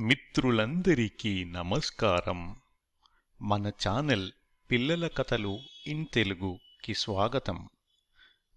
మిత్రులందరికీ నమస్కారం. మన ఛానల్ పిల్లల కథలు ఇన్ తెలుగుకి స్వాగతం.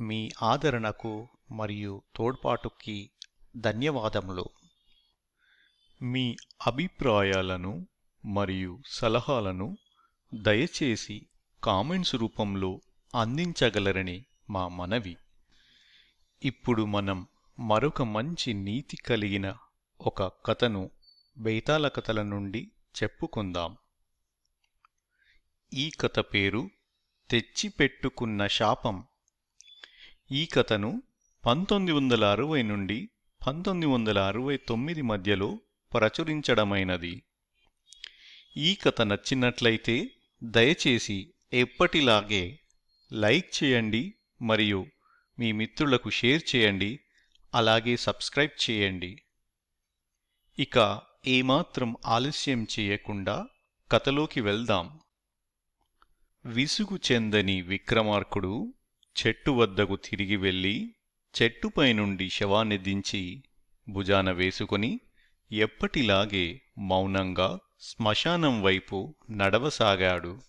మీ ఆదరణకు మరియు తోడ్పాటుకి ధన్యవాదములు. మీ అభిప్రాయాలను మరియు సలహాలను దయచేసి కామెంట్స్ రూపంలో అందించగలరని మా మనవి. ఇప్పుడు మనం మరొక మంచి నీతి కలిగిన ఒక కథను బేతాల కథల నుండి చెప్పుకుందాం. ఈ కథ పేరు తెచ్చిపెట్టుకున్న శాపం. ఈ కథను పంతొమ్మిది వందల అరవై నుండి పంతొమ్మిది వందల అరవై తొమ్మిది మధ్యలో ప్రచురించడమైనది. ఈ కథ నచ్చినట్లయితే దయచేసి ఎప్పటిలాగే లైక్ చేయండి మరియు మీ మిత్రులకు షేర్ చేయండి అలాగే సబ్స్క్రైబ్ చేయండి. ఇక ఏమాత్రం ఆలస్యం చేయకుండా కథలోకి వెళ్దాం. విసుగు చెందని విక్రమార్కుడు చెట్టు వద్దకు తిరిగి వెళ్ళి చెట్టుపై నుండి శవాన్ని దించి భుజాన వేసుకుని ఎప్పటిలాగే మౌనంగా శ్మశానం వైపు నడవసాగాడు.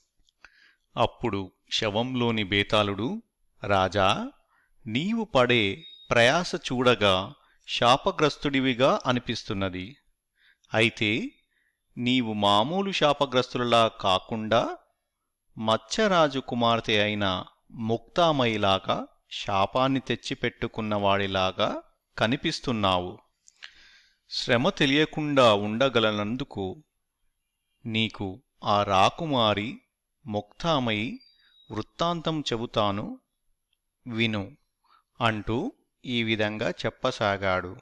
అప్పుడు శవంలోని బేతాళుడు రాజా నీవు పడే ప్రయాస చూడగా శాపగ్రస్తుడివిగా అనిపిస్తున్నది. అయితే నీవు మామూలు శాపగ్రస్తులలా కాకుండా మత్స్యరాజు కుమార్తె అయిన ముక్తామయిలాగా శాపాన్ని తెచ్చిపెట్టుకున్నవాడిలాగా కనిపిస్తున్నావు. శ్రమ తెలియకుండా ఉండగలనందుకు నీకు ఆ రాకుమారి ముక్తామయి వృత్తాంతం చెబుతాను విను అంటూ ఈ విధంగా చెప్పసాగాడు.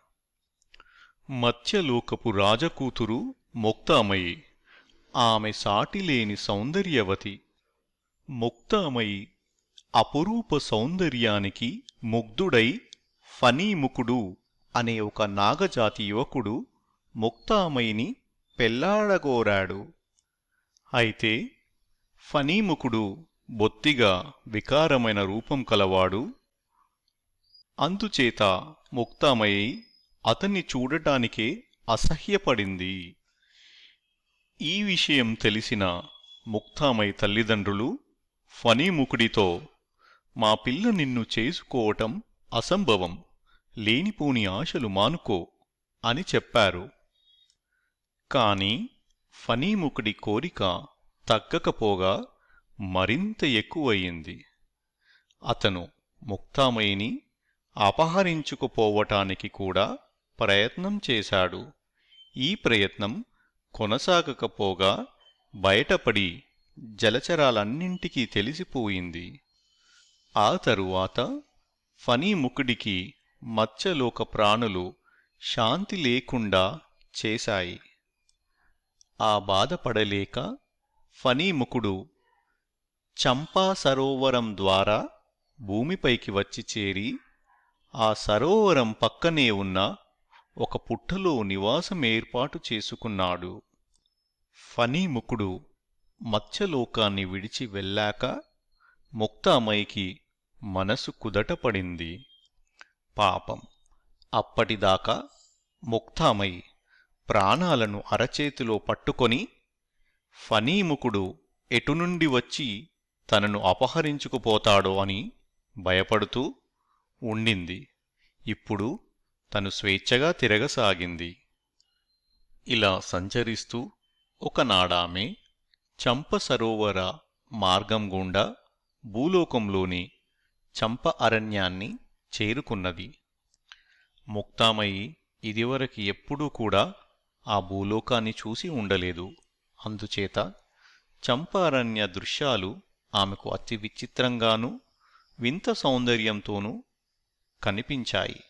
మత్స్యలోకపు రాజకూతురు ముక్తామయి. ఆమె సాటిలేని సౌందర్యవతి. ముక్తామయి అపురూప సౌందర్యానికి ముగ్ధుడై ఫనీముకుడు అనే ఒక నాగజాతి యువకుడు ముక్తామయిని పెళ్ళాడగోరాడు. అయితే ఫనీముకుడు బొత్తిగా వికారమైన రూపం కలవాడు. అందుచేత ముక్తామయి అతన్ని చూడటానికే అసహ్యపడింది. ఈ విషయం తెలిసిన ముక్తామై తల్లిదండ్రులు ఫనీముకుడితో మా పిల్ల నిన్ను చేసుకోవటం అసంభవం లేనిపోని ఆశలు మానుకో అని చెప్పారు. కాని ఫనీముకుడి కోరిక తగ్గకపోగా మరింత ఎక్కువయింది అతను ముక్తామయిని అపహరించుకుపోవటానికి కూడా ప్రయత్నం చేశాడు. ఈ ప్రయత్నం కొనసాగకపోగా బయటపడి జలచరాలన్నింటికీ తెలిసిపోయింది. ఆ తరువాత ఫణీముఖుడికి మత్స్యలోక ప్రాణులు శాంతి లేకుండా చేశాయి. ఆ బాధపడలేక ఫణీముఖుడు చంపా సరోవరం ద్వారా భూమిపైకి వచ్చి చేరి ఆ సరోవరం పక్కనే ఉన్న ఒక పుట్టలో నివాసం ఏర్పాటు చేసుకున్నాడు. ఫనీముఖుడు మత్స్యలోకాన్ని విడిచి వెళ్ళాక ముక్తామైకి మనసు కుదటపడింది. పాపం. అప్పటిదాకా ముక్తామై ప్రాణాలను అరచేతిలో పట్టుకొని ఫనీముకుడు ఎటునుండి వచ్చి తనను అపహరించుకుపోతాడో అని భయపడుతూ ఉండింది. ఇప్పుడు తను స్వేచ్ఛగా తిరగసాగింది. ఇలా సంచరిస్తూ ఒకనాడామె చంప సరోవర మార్గం గుండా భూలోకంలోని చంప అరణ్యాన్ని చేరుకున్నది. ముక్తామయి ఇదివరకు ఎప్పుడూ కూడా ఆ భూలోకాన్ని చూసి ఉండలేదు. అందుచేత చంప అరణ్య దృశ్యాలు ఆమెకు అతి విచిత్రంగానూ వింత సౌందర్యంతోనూ కనిపించాయి.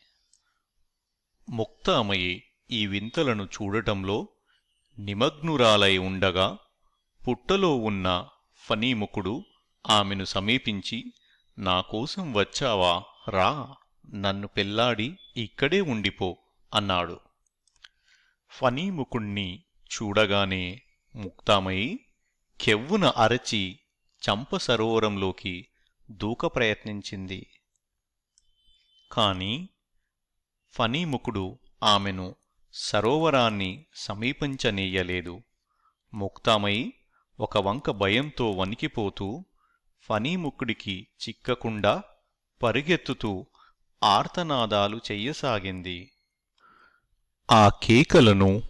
ముక్తామయి ఈ వింతలను చూడటంలో నిమగ్నురాలై ఉండగా పుట్టలో ఉన్న ఫనీముఖుడు ఆమెను సమీపించి నాకోసం వచ్చావా? రా. నన్ను పెళ్ళాడి ఇక్కడే ఉండిపో అన్నాడు. ఫనీముఖుణ్ణి చూడగానే ముక్తామయి కెవ్వున అరచి చంప సరోవరంలోకి దూక ప్రయత్నించింది. కాని ఫనీముఖుడు ఆమెను సరోవరాన్ని సమీపించనీయలేదు. ముక్తామయి ఒక వంక భయంతో వణికిపోతూ ఫనీముఖుడికి చిక్కకుండా పరిగెత్తుతూ ఆర్తనాదాలు చెయ్యసాగింది. ఆ కేకలను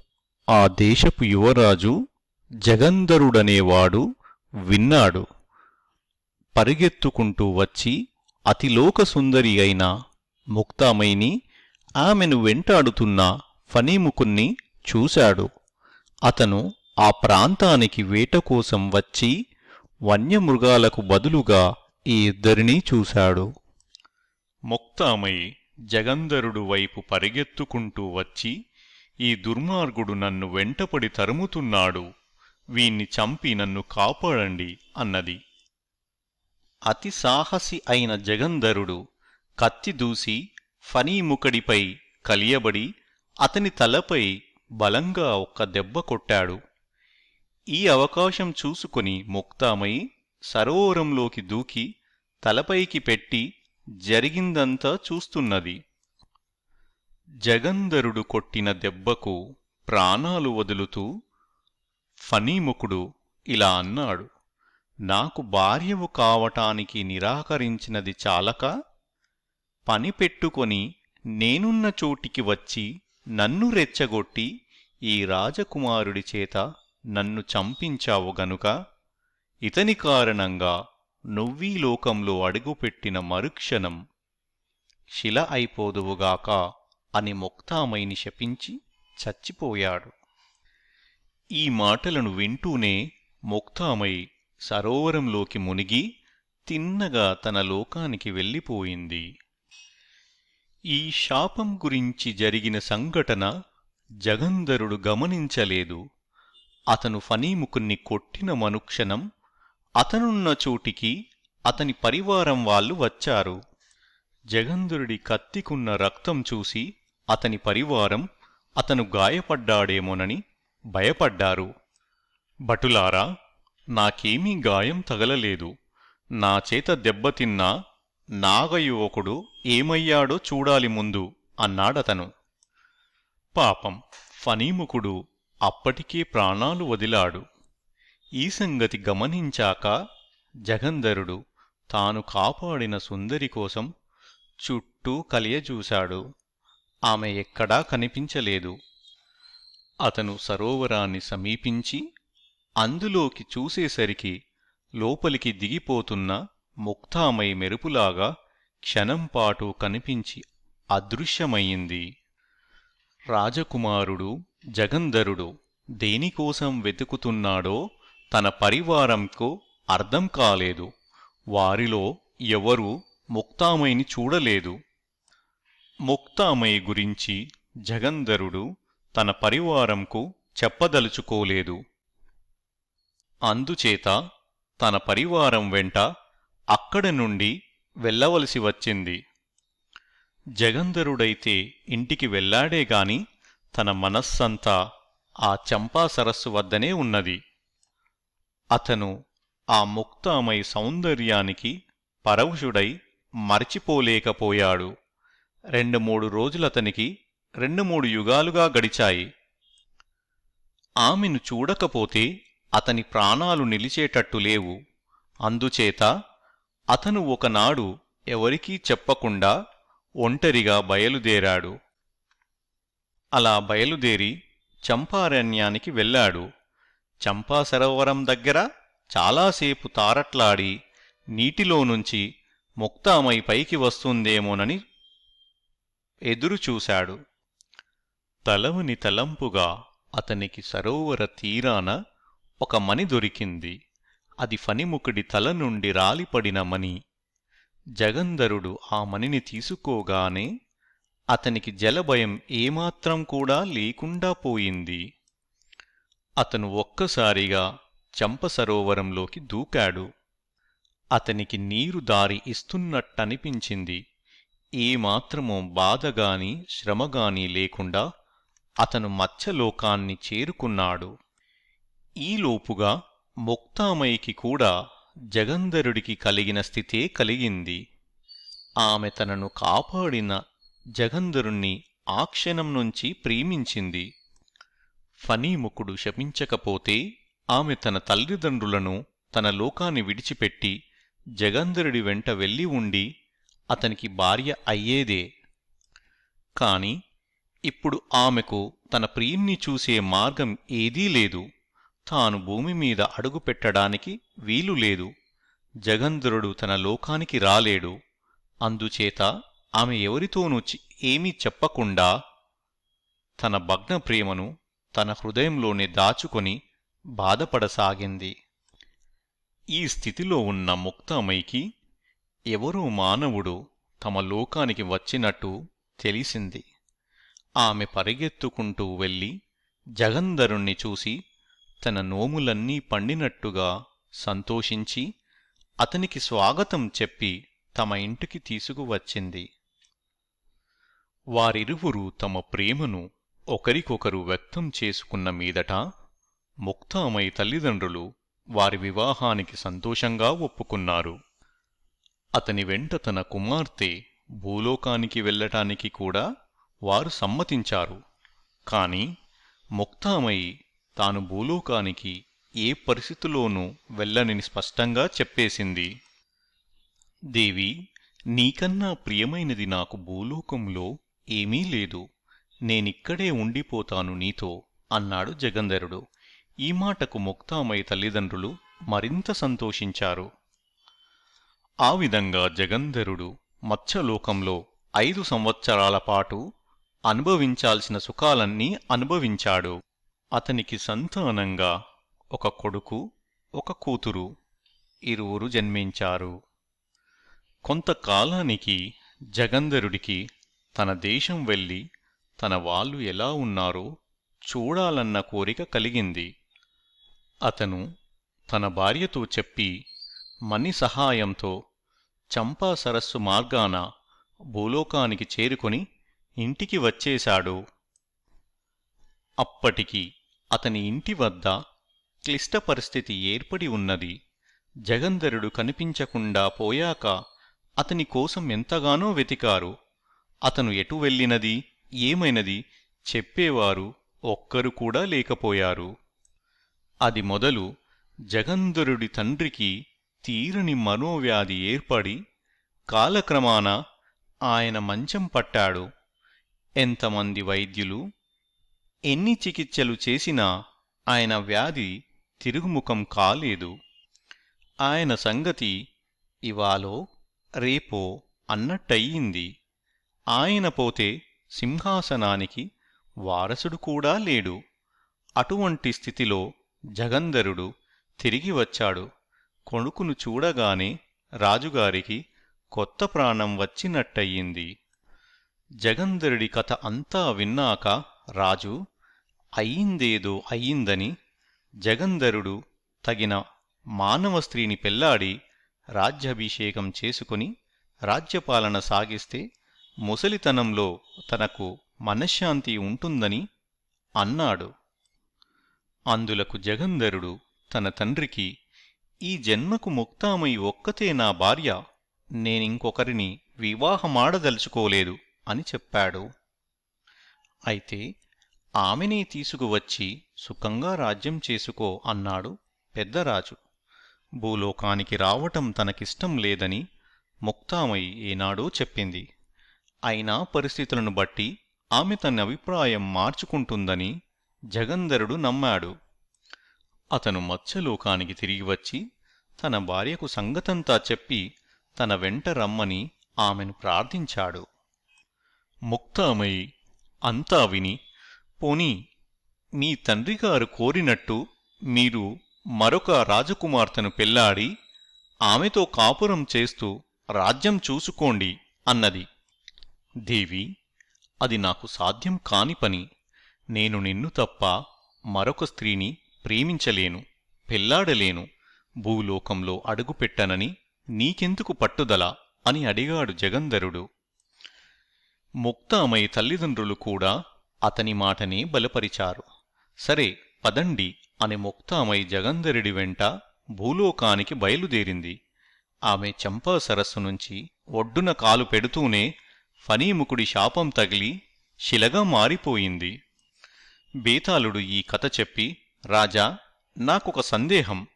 ఆ దేశపు యువరాజు జగంధరుడనేవాడు విన్నాడు. పరిగెత్తుకుంటూ వచ్చి అతిలోక సుందరి అయిన ముక్తామయిని ఆమెను వెంటాడుతున్న ఫనీముకుణ్ణి చూశాడు. అతను ఆ ప్రాంతానికి వేట కోసం వచ్చి వన్యమృగాలకు బదులుగా ఈ ఇద్దరినీ చూశాడు. మొక్తామై జగంధరుడు వైపు పరిగెత్తుకుంటూ వచ్చి ఈ దుర్మార్గుడు నన్ను వెంటపడి తరుముతున్నాడు. వీణ్ణి చంపి నన్ను కాపాడండి అన్నది. అతి సాహసి అయిన జగంధరుడు కత్తి దూసి ఫనీముఖడిపై కలియబడి అతని తలపై బలంగా ఒక్క దెబ్బ కొట్టాడు. ఈ అవకాశం చూసుకొని ముక్తామై సరోవరంలోకి దూకి తలపైకి పెట్టి జరిగిందంతా చూస్తున్నది. జగంధరుడు కొట్టిన దెబ్బకు ప్రాణాలు వదులుతూ ఫనీముఖుడు ఇలా అన్నాడు నాకు భార్యవు కావటానికి నిరాకరించినది చాలక పని పెట్టుకొని నేనున్న చోటికి వచ్చి నన్ను రెచ్చగొట్టి ఈ రాజకుమారుడి చేత నన్ను చంపించావు గనుక ఇతని కారణంగా నువ్వీ లోకంలో అడుగుపెట్టిన మరుక్షణం శిల అయిపోదువుగాక అని ముక్తామైని శపించి చచ్చిపోయాడు. ఈ మాటలను వింటూనే ముక్తామై సరోవరంలోకి మునిగి తిన్నగా తన లోకానికి వెళ్ళిపోయింది. ఈ శాపం గురించి జరిగిన సంఘటన జగంధరుడు గమనించలేదు. అతను ఫనీముకున్ని కొట్టిన మనుక్షణం అతనున్న చోటికి అతని పరివారం వాళ్ళు వచ్చారు. జగంధరుడి కత్తికున్న రక్తం చూసి అతని పరివారం అతను గాయపడ్డాడేమోనని భయపడ్డారు. భటులారా నాకేమీ గాయం తగలలేదు. నా చేత దెబ్బతిన్నా నాగయువకుడు ఏమయ్యాడో చూడాలి ముందు అన్నాడతను. పాపం ఫనీముఖుడు అప్పటికే ప్రాణాలు వదిలాడు. ఈ సంగతి గమనించాక జగంధరుడు తాను కాపాడిన సుందరి కోసం చుట్టూ కలియజూశాడు ఆమె ఎక్కడా కనిపించలేదు. అతను సరోవరాన్ని సమీపించి అందులోకి చూసేసరికి లోపలికి దిగిపోతున్న ముక్తామై మెరుపులాగా క్షణంపాటు కనిపించి అదృశ్యమయ్యింది. రాజకుమారుడు జగంధరుడు దేనికోసం వెతుకుతున్నాడో తన పరివారంకు అర్థం కాలేదు. వారిలో ఎవరూ ముక్తామైని చూడలేదు. ముక్తామయి గురించి జగంధరుడు తన పరివారంకు చెప్పదలుచుకోలేదు. అందుచేత తన పరివారం వెంట అక్కడి నుండి వెళ్ళవలసి వచ్చింది. జగంధరుడైతే ఇంటికి వెళ్ళాడేగాని తన మనస్సంతా ఆ చంపా సరస్సు వద్దనే ఉన్నది. అతను ఆ ముక్తామై సౌందర్యానికి పరవశుడై మరచిపోలేకపోయాడు. రెండు మూడు రోజులతనికి రెండు మూడు యుగాలుగా గడిచాయి. ఆమెను చూడకపోతే అతని ప్రాణాలు నిలిచేటట్టు లేవు. అందుచేత అతను ఒకనాడు ఎవరికీ చెప్పకుండా ఒంటరిగా బయలుదేరాడు. అలా బయలుదేరి చంపారణ్యానికి వెళ్ళాడు. చంపా సరోవరం దగ్గర చాలాసేపు తారట్లాడి నీటిలో నుంచి ముక్తామై పైకి వస్తుందేమోనని ఎదురుచూశాడు. తలవుని తలంపుగా అతనికి సరోవర తీరాన ఒక మణి దొరికింది. అది ఫణిముఖుడి తల నుండి రాలిపడిన మణి. జగంధరుడు ఆ మణిని తీసుకోగానే అతనికి జలభయం ఏమాత్రం కూడా లేకుండా పోయింది. అతను ఒక్కసారిగా చంప సరోవరంలోకి దూకాడు. అతనికి నీరు దారి ఇస్తున్నట్టనిపించింది. ఏమాత్రమో బాధగాని శ్రమగాని లేకుండా అతను మత్స్యలోకాన్ని చేరుకున్నాడు. ఈలోపుగా ముక్తామయికి కూడా జగంధరుడికి కలిగిన స్థితే కలిగింది. ఆమె తనను కాపాడిన జగంధరుణ్ణి ఆ క్షణం నుంచి ప్రేమించింది. ఫనీముఖుడు శపించకపోతే ఆమె తన తల్లిదండ్రులను తన లోకాన్ని విడిచిపెట్టి జగంధరుడి వెంట వెళ్ళి ఉండి అతనికి భార్య అయ్యేదే. కాని ఇప్పుడు ఆమెకు తన ప్రియుణ్ణి చూసే మార్గం ఏదీ లేదు. తాను భూమి మీద అడుగు పెట్టడానికి వీలు లేదు. జగంధరుడు తన లోకానికి రాలేడు. అందుచేత ఆమె ఎవరితోనూ చి- ఏమీ చెప్పకుండా తన భగ్న ప్రేమను తన హృదయంలోనే దాచుకొని బాధపడసాగింది. ఈ స్థితిలో ఉన్న ముక్తామైకి ఎవరో మానవుడు తమ లోకానికి వచ్చినట్టు తెలిసింది. ఆమె పరిగెత్తుకుంటూ వెళ్ళి జగంధరుణ్ణి చూసి తన నోములన్నీ పండినట్టుగా సంతోషించి అతనికి స్వాగతం చెప్పి తమ ఇంటికి తీసుకువచ్చింది. వారిరువురు తమ ప్రేమను ఒకరికొకరు వ్యక్తం చేసుకున్న మీదట ముక్తామై తల్లిదండ్రులు వారి వివాహానికి సంతోషంగా ఒప్పుకున్నారు. అతని వెంట తన కుమార్తె భూలోకానికి వెళ్ళటానికి కూడా వారు సమ్మతించారు. కాని ముక్తామయి తాను భూలోకానికి ఏ పరిస్థితిలోనూ వెళ్ళనని స్పష్టంగా చెప్పేసింది. దేవి నీకన్నా ప్రియమైనది నాకు భూలోకంలో ఏమీ లేదు. నేనిక్కడే ఉండిపోతాను నీతో అన్నాడు జగంధరుడు. ఈ మాటకు ముక్తామయ్య తల్లిదండ్రులు మరింత సంతోషించారు. ఆ విధంగా జగంధరుడు మత్స్యలోకంలో ఐదు సంవత్సరాల పాటు అనుభవించాల్సిన సుఖాలన్నీ అనుభవించాడు. అతనికి సంతానంగా ఒక కొడుకు ఒక కూతురు ఇరువురు జన్మించారు. కొంతకాలానికి జగంధరుడికి తన దేశం వెళ్ళి తన వాళ్ళు ఎలా ఉన్నారో చూడాలన్న కోరిక కలిగింది. అతను తన భార్యతో చెప్పి మణి సహాయంతో చంపా సరస్సు మార్గాన భూలోకానికి చేరుకొని ఇంటికి వచ్చేశాడు. అప్పటికి అతని ఇంటి వద్ద క్లిష్ట పరిస్థితి ఏర్పడి ఉన్నది. జగంధరుడు కనిపించకుండా పోయాక అతని కోసం ఎంతగానో వెతికారు. అతను ఎటు వెళ్ళినది ఏమైనది చెప్పేవారు ఒక్కరు కూడా లేకపోయారు. అది మొదలు జగంధరుడి తండ్రికి తీరని మనోవ్యాధి ఏర్పడి కాలక్రమాన ఆయన మంచం పట్టాడు. ఎంతమంది వైద్యులు ఎన్ని చికిత్సలు చేసినా ఆయన వ్యాధి తిరుగుముఖం కాలేదు. ఆయన సంగతి ఇవాలో రేపో అన్నట్టయింది. ఆయన పోతే సింహాసనానికి వారసుడు కూడా లేడు. అటువంటి స్థితిలో జగంధరుడు తిరిగి వచ్చాడు. కొడుకును చూడగానే రాజుగారికి కొత్త ప్రాణం వచ్చినట్టయింది. జగంధరుడి కథ అంతా విన్నాక రాజు అయ్యిందేదో అయ్యిందని జగంధరుడు తగిన మానవ స్త్రీని పెళ్ళాడి రాజ్యాభిషేకం చేసుకుని రాజ్యపాలన సాగిస్తే ముసలితనంలో తనకు మనశ్శాంతి ఉంటుందని అన్నాడు. అందులకు జగంధరుడు తన తండ్రికి ఈ జన్మకు ముక్తామై ఒక్కతే నా భార్య నేనింకొకరిని వివాహమాడదలుచుకోలేదు అని చెప్పాడు. అయితే ఆమెనే తీసుకువచ్చి సుఖంగా రాజ్యం చేసుకో అన్నాడు పెద్దరాజు. భూలోకానికి రావటం తనకిష్టం లేదని ముక్తామయి ఏనాడో చెప్పింది. అయినా పరిస్థితులను బట్టి ఆమె తన అభిప్రాయం మార్చుకుంటుందని జగంధరుడు నమ్మాడు. అతను మత్స్యలోకానికి తిరిగి వచ్చి తన భార్యకు సంగతంతా చెప్పి తన వెంట రమ్మని ఆమెను ప్రార్థించాడు. ముక్తామయి అంతా విని పోనీ మీ తండ్రిగారు కోరినట్టు మీరు మరొక రాజకుమార్తెను పెళ్ళాడి ఆమెతో కాపురం చేస్తూ రాజ్యం చూసుకోండి అన్నది. దేవి అది నాకు సాధ్యం కాని పని. నేను నిన్ను తప్ప మరొక స్త్రీని ప్రేమించలేను పెళ్ళాడలేను భూలోకంలో అడుగుపెట్టనని నీకెందుకు పట్టుదల అని అడిగాడు జగంధరుడు. ముక్తామై తల్లిదండ్రులు కూడా అతని మాటని బలపరిచారు. సరే పదండి అని ముక్తామై జగంధరుడి వెంట భూలోకానికి బయలుదేరింది. ఆమె చంపా సరస్సు నుంచి ఒడ్డున కాలు పెడుతూనే ఫనీముకుడి శాపం తగిలి శిలగా మారిపోయింది. బేతాళుడు ఈ కథ చెప్పి రాజా నాకొక సందేహం.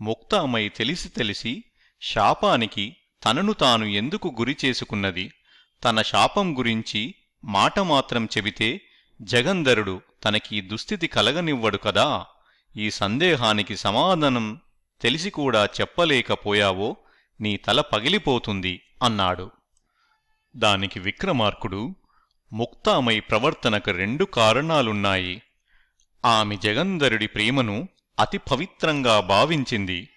ముక్తామై తెలిసి తెలిసి శాపానికి తనను తాను ఎందుకు గురి చేసుకున్నది? తన శాపం గురించి మాట మాత్రం చెబితే జగంధరుడు తనకి దుస్థితి కలగనివ్వడు కదా. ఈ సందేహానికి సమాధానం తెలిసి కూడా చెప్పలేకపోయావో నీ తల పగిలిపోతుంది అన్నాడు. దానికి విక్రమార్కుడు ముక్తామై ప్రవర్తనకు రెండు కారణాలున్నాయి. ఆమె జగంధరుడి ప్రేమను అతి పవిత్రంగా భావించింది.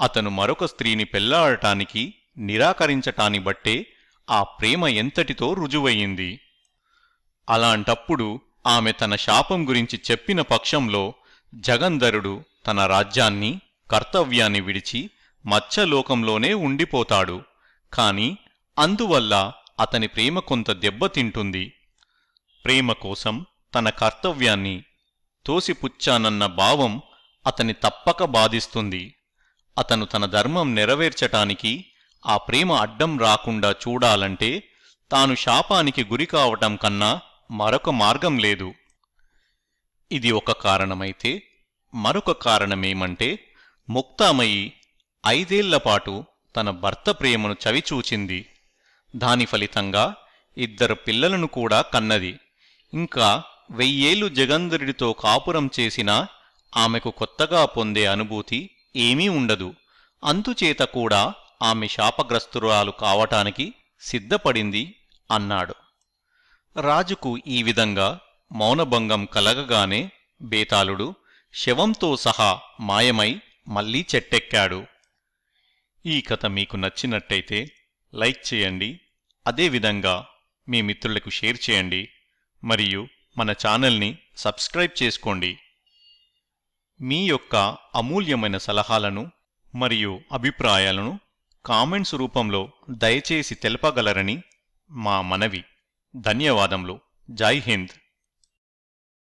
అతను మరొక స్త్రీని పెళ్ళాడటానికి నిరాకరించటాన్ని బట్టే ఆ ప్రేమ ఎంతటితో రుజువయ్యింది. అలాంటప్పుడు ఆమె తన శాపం గురించి చెప్పిన పక్షంలో జగంధరుడు తన రాజ్యాన్ని కర్తవ్యాన్ని విడిచి మత్స్యలోకంలోనే ఉండిపోతాడు. కాని అందువల్ల అతని ప్రేమ కొంత దెబ్బతింటుంది ప్రేమ కోసం తన కర్తవ్యాన్ని తోసిపుచ్చానన్న భావం అతని తప్పక బాధిస్తుంది. అతను తన ధర్మం నెరవేర్చటానికి ఆ ప్రేమ అడ్డం రాకుండా చూడాలంటే తాను శాపానికి గురి కావటం కన్నా మరొక మార్గం లేదు. ఇది ఒక కారణమైతే మరొక కారణమేమంటే ముక్తామయి ఐదేళ్ళపాటు తన భర్త ప్రేమను చవిచూచింది. దాని ఫలితంగా ఇద్దరు పిల్లలను కూడా కన్నది. ఇంకా వెయ్యేళ్ళు జగంధరుడితో కాపురం చేసినా ఆమెకు కొత్తగా పొందే అనుభూతి ఏమీ ఉండదు. అందుచేత కూడా ఆమె శాపగ్రస్తురాలు కావటానికి సిద్ధపడింది అన్నాడు. రాజుకు ఈ విధంగా మౌనభంగం కలగగానే బేతాళుడు శవంతో సహా మాయమై మళ్ళీ చెట్టెక్కాడు. ఈ కథ మీకు నచ్చినట్టయితే లైక్ చేయండి అదేవిధంగా మీ మిత్రులకు షేర్ చేయండి మరియు మన ఛానల్ని సబ్స్క్రైబ్ చేసుకోండి. మీ యొక్క అమూల్యమైన సలహాలను మరియు అభిప్రాయాలను కామెంట్స్ రూపంలో దయచేసి తెలపగలరని మా మనవి. ధన్యవాదములు. జై హింద్.